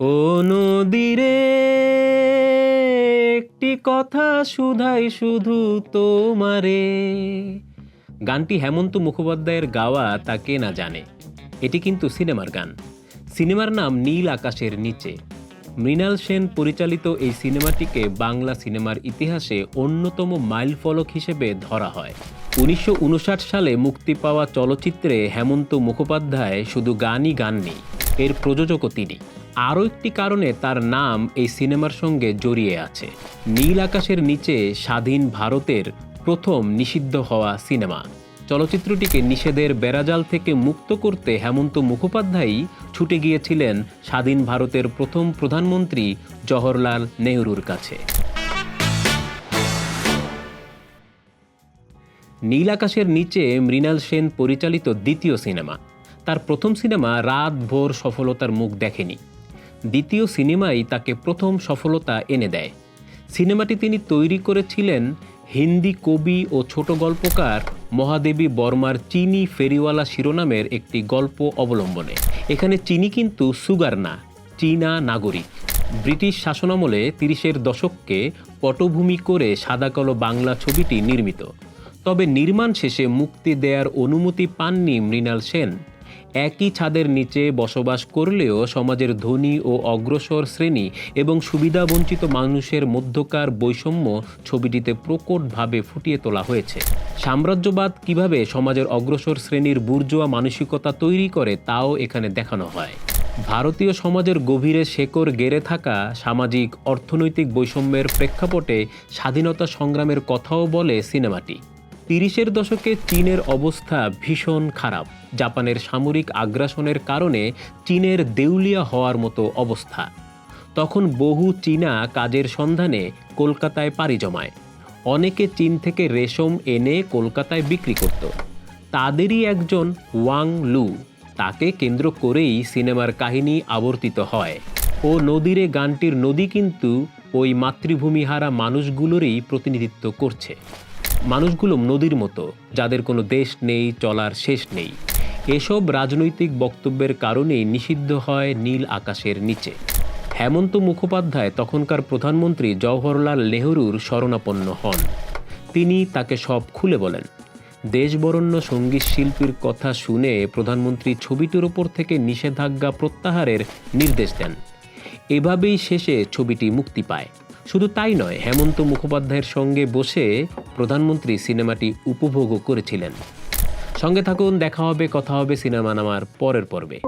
ও নদীরে, একটি কথা শুধাই শুধু তোমারে। গানটি হেমন্ত মুখোপাধ্যায়ের গাওয়া তা কে না জানে। এটি কিন্তু সিনেমার গান। সিনেমার নাম নীল আকাশের নিচে। মৃণাল সেন পরিচালিত এই সিনেমাটিকে বাংলা সিনেমার ইতিহাসে অন্যতম মাইলফলক হিসেবে ধরা হয়। উনিশশো উনষাট সালে মুক্তি পাওয়া চলচ্চিত্রে হেমন্ত মুখোপাধ্যায় শুধু গানই গাননি। এর প্রযোজকও তিনি। আরও একটি কারণে তার নাম এই সিনেমার সঙ্গে জড়িয়ে আছে। নীল আকাশের নিচে স্বাধীন ভারতের প্রথম নিষিদ্ধ হওয়া সিনেমা। চলচ্চিত্রটিকে নিষেধের বেড়াজাল থেকে মুক্ত করতে হেমন্ত মুখোপাধ্যায়ই ছুটে গিয়েছিলেন স্বাধীন ভারতের প্রথম প্রধানমন্ত্রী জওহরলাল নেহরুর কাছে। নীল আকাশের নিচে মৃণাল সেন পরিচালিত দ্বিতীয় সিনেমা। তার প্রথম সিনেমা রাত ভোর সফলতার মুখ দেখেনি। দ্বিতীয় সিনেমাই তাকে প্রথম সফলতা এনে দেয়। সিনেমাটি তিনি তৈরি করেছিলেন হিন্দি কবি ও ছোট গল্পকার মহাদেবী বর্মার চিনি ফেরিওয়ালা শিরোনামের একটি গল্প অবলম্বনে। এখানে চিনি কিন্তু সুগার না, চীনা নাগরিক। ব্রিটিশ শাসনামলে তিরিশের দশককে পটভূমি করে সাদাকালো বাংলা ছবিটি নির্মিত। তবে নির্মাণ শেষে মুক্তি দেওয়ার অনুমতি পাননি মৃণাল সেন। একই ছাদের নিচে বসবাস করলেও সমাজের ধনী ও অগ্রসর শ্রেণি এবং সুবিধাবঞ্চিত মানুষের মধ্যকার বৈষম্য ছবিটিতে প্রকটভাবে ফুটিয়ে তোলা হয়েছে। সাম্রাজ্যবাদ কীভাবে সমাজের অগ্রসর শ্রেণির বুর্জোয়া মানসিকতা তৈরি করে তাও এখানে দেখানো হয়। ভারতীয় সমাজের গভীরে শেকড় গেড়ে থাকা সামাজিক, অর্থনৈতিক বৈষম্যের প্রেক্ষাপটে স্বাধীনতা সংগ্রামের কথাও বলে সিনেমাটি। তিরিশের দশকে চীনের অবস্থা ভীষণ খারাপ। জাপানের সামরিক আগ্রাসনের কারণে চীনের দেউলিয়া হওয়ার মতো অবস্থা। তখন বহু চীনা কাজের সন্ধানে কলকাতায় পাড়ি জমায়। অনেকে চীন থেকে রেশম এনে কলকাতায় বিক্রি করত। তাদেরই একজন ওয়াং লু। তাকে কেন্দ্র করেই সিনেমার কাহিনী আবর্তিত হয়। ও নদীরে গানটির নদী কিন্তু ওই মাতৃভূমিহারা মানুষগুলোরই প্রতিনিধিত্ব করছে। মানুষগুলো নদীর মতো, যাদের কোনো দেশ নেই, চলার শেষ নেই। এসব রাজনৈতিক বক্তব্যের কারণেই নিষিদ্ধ হয় নীল আকাশের নিচে। হেমন্ত মুখোপাধ্যায় তখনকার প্রধানমন্ত্রী জওহরলাল নেহরুর শরণাপন্ন হন। তিনি তাকে সব খুলে বলেন, দেশবরণ্য সংগীত শিল্পীর কথা শুনে প্রধানমন্ত্রী ছবিটির ওপর থেকে নিষেধাজ্ঞা প্রত্যাহারের নির্দেশ দেন। এভাবেই শেষে ছবিটি মুক্তি পায়। শুধু তাই নয়, হেমন্ত মুখোপাধ্যায়ের সঙ্গে বসে প্রধানমন্ত্রী সিনেমাটি উপভোগও করেছিলেন। সঙ্গে থাকুন, দেখা হবে, কথা হবে, সিনেমা নামার পরের পর্বে।